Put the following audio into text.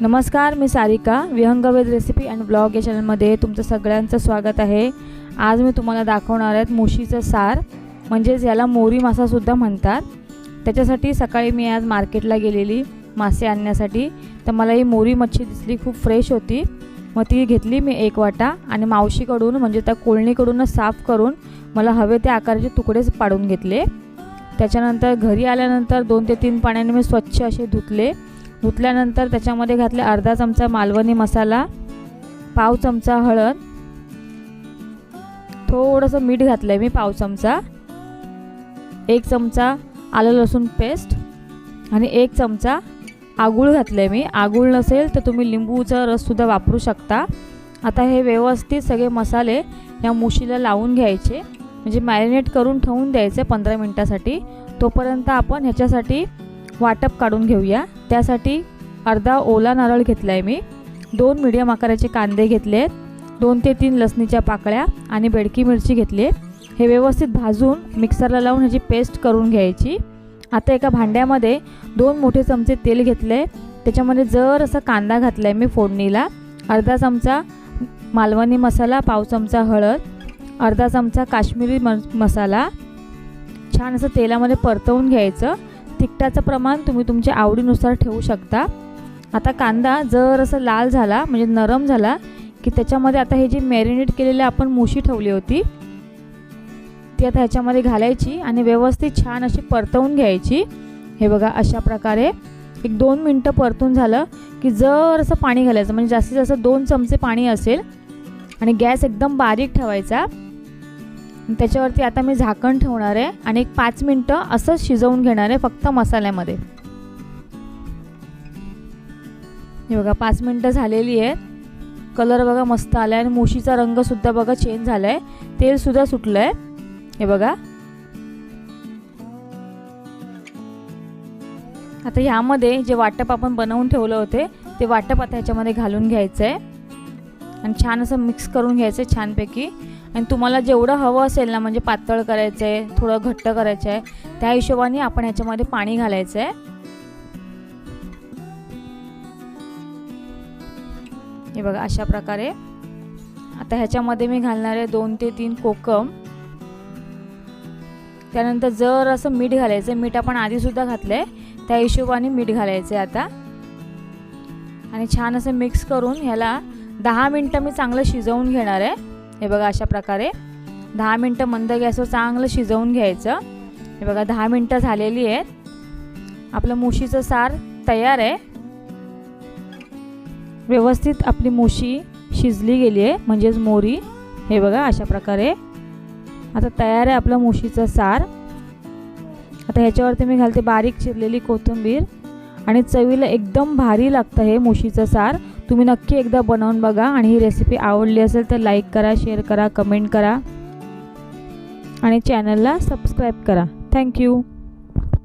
नमस्कार मी Sarika. विहंगवेद recipe and blog या चॅनलमध्ये तुमचं सगळ्यांचं स्वागत आहे. आज मी तुम्हाला दाखवणार आहेत मुशीचं सार. म्हणजेच याला मोरी मासासुद्धा म्हणतात. त्याच्यासाठी सकाळी मी आज मार्केटला गेलेली मासे आणण्यासाठी. तर मला ही मोरी मच्छी दिसली खूप फ्रेश होती. मग ती घेतली मी एक वाटा आणि मावशीकडून म्हणजे त्या कोळणीकडूनच साफ करून मला हवे ते आकाराचे तुकडेच पाडून घेतले. त्याच्यानंतर घरी आल्यानंतर दोन ते तीन पाण्याने मी स्वच्छ असे धुतले. धुतल्यानंतर त्याच्यामध्ये घातले अर्धा चमचा मालवणी मसाला पाव चमचा हळद थोडंसं मीठ घातलं आहे मी पाव चमचा एक चमचा आलं लसूण पेस्ट आणि एक चमचा आगूळ घातलं आहे मी. आगूळ नसेल तर तुम्ही लिंबूचा रससुद्धा वापरू शकता. आता हे व्यवस्थित सगळे मसाले या मुशीला लावून घ्यायचे. म्हणजे मॅरिनेट करून ठेवून द्यायचे पंधरा मिनटासाठी. तोपर्यंत आपण ह्याच्यासाठी वाटप काढून घेऊया. त्यासाठी अर्धा ओला नारळ घेतला आहे मी. दोन मिडियम आकाराचे कांदे घेतले आहेत. दोन ते तीन लसणीच्या पाकळ्या आणि बेडकी मिरची घेतली आहे हे व्यवस्थित भाजून मिक्सरला लावून ह्याची पेस्ट करून घ्यायची. आता एका भांड्यामध्ये दोन मोठे चमचे तेल घेतले त्याच्यामध्ये जर असा कांदा घातला आहे मी फोडणीला अर्धा चमचा मालवणी मसाला पाव चमचा हळद अर्धा चमचा काश्मीरी म मसाला. छान असं तेलामध्ये परतवून घ्यायचं. तिखटाचं प्रमाण तुम्ही तुमच्या आवडीनुसार ठेवू शकता. आता कांदा जर असं लाल झाला म्हणजे नरम झाला की त्याच्यामध्ये आता हे जे मॅरिनेट केलेली आपण मुशी ठेवली होती ती आता ह्याच्यामध्ये घालायची आणि व्यवस्थित छान अशी परतवून घ्यायची. हे बघा अशा प्रकारे एक दोन मिनटं परतून झालं की जर असं पाणी घालायचं म्हणजे जास्तीत जास्त दोन चमचे पाणी असेल आणि गॅस एकदम बारीक ठेवायचा त्याच्यावरती आता मी झाकण ठेवणार आहे आणि एक पाच मिनटं असंच शिजवून घेणार आहे फक्त मसाल्यामध्ये. हे बघा पाच मिनटं झालेली आहेत कलर बघा मस्त आला आहे आणि मुशीचा रंगसुद्धा बघा चेंज झाला आहे तेलसुद्धा सुटलं आहे हे बघा. आता ह्यामध्ये जे वाटप आपण बनवून ठेवलं होते ते वाटप आता ह्याच्यामध्ये घालून घ्यायचं आहे आणि छान असं मिक्स करून घ्यायचं आहे छानपैकी. आणि तुम्हाला जेवढं हवं असेल ना म्हणजे पातळ करायचं आहे थोडं घट्ट करायचं आहे त्या हिशोबाने आपण ह्याच्यामध्ये पाणी घालायचं आहे हे बघा अशा प्रकारे. आता ह्याच्यामध्ये मी घालणार आहे दोन ते तीन कोकम. त्यानंतर जर असं मीठ घालायचं मीठ आपण आधीसुद्धा घातलं आहे त्या हिशोबाने मीठ घालायचं आहे आता. आणि छान असं मिक्स करून ह्याला दहा मिनटं मी चांगलं शिजवून घेणार आहे. हे बघा अशा प्रकारे. दहा मिनटं मंद गॅसवर चांगलं शिजवून घ्यायचं. हे बघा दहा मिनटं झालेली आहेत. आपलं मुशीचं सार तयार आहे. व्यवस्थित आपली मुशी शिजली गेली आहे म्हणजेच मोरी हे बघा अशा प्रकारे. आता तयार आहे आपलं मुशीचं सार. आता ह्याच्यावरती मी घालते बारीक चिरलेली कोथिंबीर. आणि चवीला एकदम भारी लागतं हे मुशीचं सार. तुम्ही नक्की एकदा बनवून बघा आणि ही रेसिपी आवडली असेल तर लाईक करा शेअर करा कमेंट करा. आणि चॅनलला सबस्क्राईब करा. थँक्यू